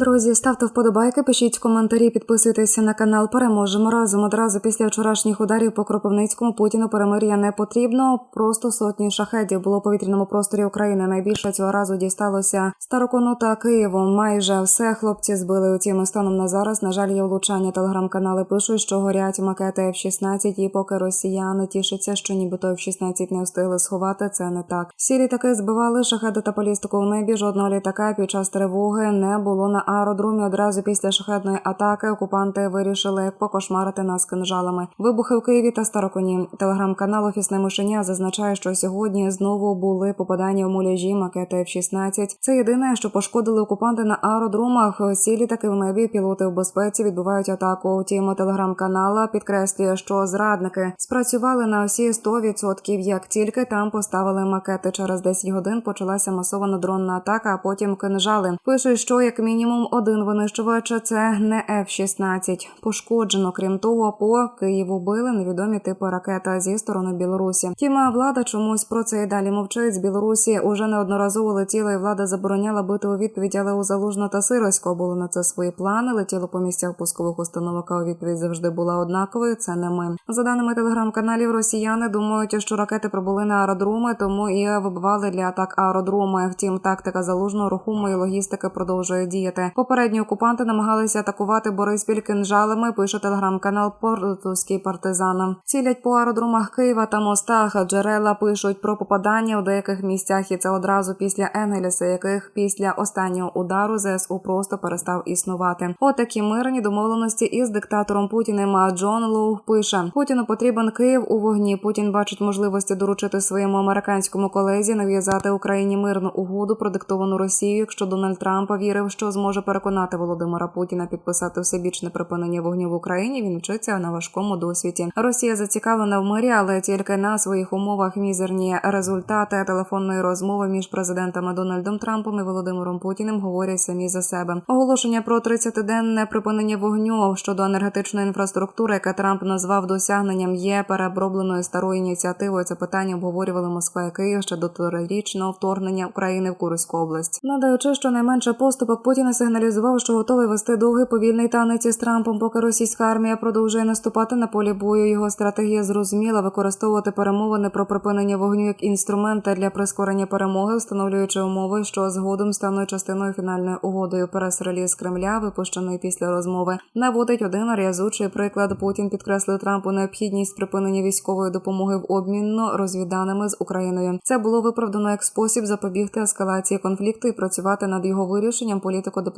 Друзі, ставте вподобайки, пишіть коментарі, підписуйтеся на канал. Переможемо разом. Одразу після вчорашніх ударів по Кропивницькому Путіну перемир'я не потрібно. Просто сотні шахедів було у повітряному просторі України. Найбільше цього разу дісталося Старокону та Києву. Майже все хлопці збили. Утім, станом на зараз, на жаль, є влучання. Телеграм-канали пишуть, що горять макети F-16, і поки росіяни тішаться, що нібито F-16 не встигли сховати. Це не так. Всі літаки збивали шахеди та балістику в небі. Жодного літака під час тривоги не було на аеродромі. Одразу після шахетної атаки окупанти вирішили покошмарити нас кинжалами. Вибухи в Києві та Староконі. Телеграм-канал Офісне мишеня зазначає, що сьогодні знову були попадання в муляжі макети F-16. Це єдине, що пошкодили окупанти на аеродромах. Всі літаки в небі, пілоти в безпеці відбувають атаку. Втім, телеграм-канала підкреслює, що зрадники спрацювали на всі 100%, як тільки там поставили макети. Через 10 годин почалася масована дронна атака, а потім кинжали. Пишуть, що як мінімум один винищувач це не F-16. Пошкоджено. Крім того, по Києву били невідомі типи ракета зі сторони Білорусі. Втім, влада чомусь про це і далі мовчить. З Білорусі уже неодноразово летіла, і влада забороняла бити у відповідь, але у Залужно та Сироського були на це свої плани. Летіло по місцях пускових установок. А у відповідь завжди була однаковою. Це не ми. За даними телеграм-каналів, росіяни думають, що ракети прибули на аеродроми, тому і вибивали для атак аеродроми. Втім, тактика залужного рухомої логістики продовжує діяти. Попередні окупанти намагалися атакувати Бориспіль кинжалами. Пише телеграм-канал Портуський партизан. Цілять по аеродромах Києва та мостах. Джерела пишуть про попадання у деяких місцях, і це одразу після Енгеліса, яких після останнього удару ЗСУ просто перестав існувати. Отакі мирні домовленості із диктатором Путіним. Джон Лоу пише: Путіну потрібен Київ у вогні. Путін бачить можливості доручити своєму американському колезі нав'язати Україні мирну угоду, продиктовану Росією, якщо Дональд Трамп вірив, що зможе переконати Володимира Путіна підписати всебічне припинення вогню в Україні. Він вчиться на важкому досвіді. Росія зацікавлена в мирі, але тільки на своїх умовах мізерні результати телефонної розмови між президентами Дональдом Трампом і Володимиром Путіним говорять самі за себе. Оголошення про 30-денне припинення вогню щодо енергетичної інфраструктури, яке Трамп назвав досягненням, є переобробленою старою ініціативою. Це питання обговорювали Москва і Київ ще до трирічного вторгнення України в Курську область. Надаючи щонайменше поступок, Путін сигналізував, що готовий вести довгий повільний танець із Трампом, поки російська армія продовжує наступати на полі бою. Його стратегія зрозуміла використовувати перемовини про припинення вогню як інструмента для прискорення перемоги, встановлюючи умови, що згодом стануть частиною фінальної угодою. Прес-реліз Кремля, випущений після розмови, наводить один рязучий приклад. Путін підкреслив Трампу необхідність припинення військової допомоги в обмінно розвіданими з Україною. Це було виправдано як спосіб запобігти ескалації конфлікту і працювати над його вирішенням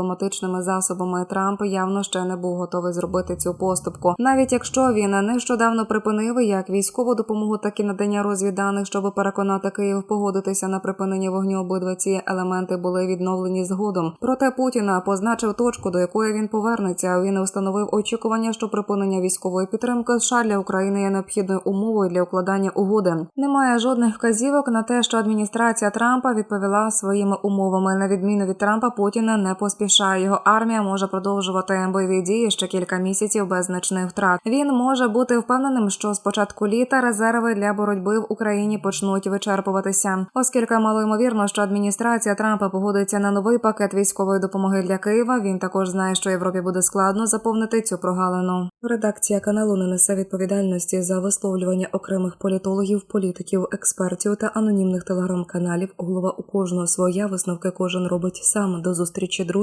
політико-дипломатичними засобами. Трамп явно ще не був готовий зробити цю поступку, навіть якщо він нещодавно припинив як військову допомогу, так і надання розвідданих, щоб переконати Київ погодитися на припинення вогню. Обидва ці елементи були відновлені згодом. Проте Путіна позначив точку, до якої він повернеться. Він встановив очікування, що припинення військової підтримки США для України є необхідною умовою для укладання угоди. Немає жодних вказівок на те, що адміністрація Трампа відповіла своїми умовами. На відміну від Трампа, Путіна не поспішає. Його армія може продовжувати бойові дії ще кілька місяців без значних втрат. Він може бути впевненим, що з початку літа резерви для боротьби в Україні почнуть вичерпуватися, оскільки мало ймовірно, що адміністрація Трампа погодиться на новий пакет військової допомоги для Києва. Він також знає, що Європі буде складно заповнити цю прогалину. Редакція каналу не несе відповідальності за висловлювання окремих політологів, політиків, експертів та анонімних телеграм-каналів. Голова у кожного своя висновки кожен робить сам. До зустрічі,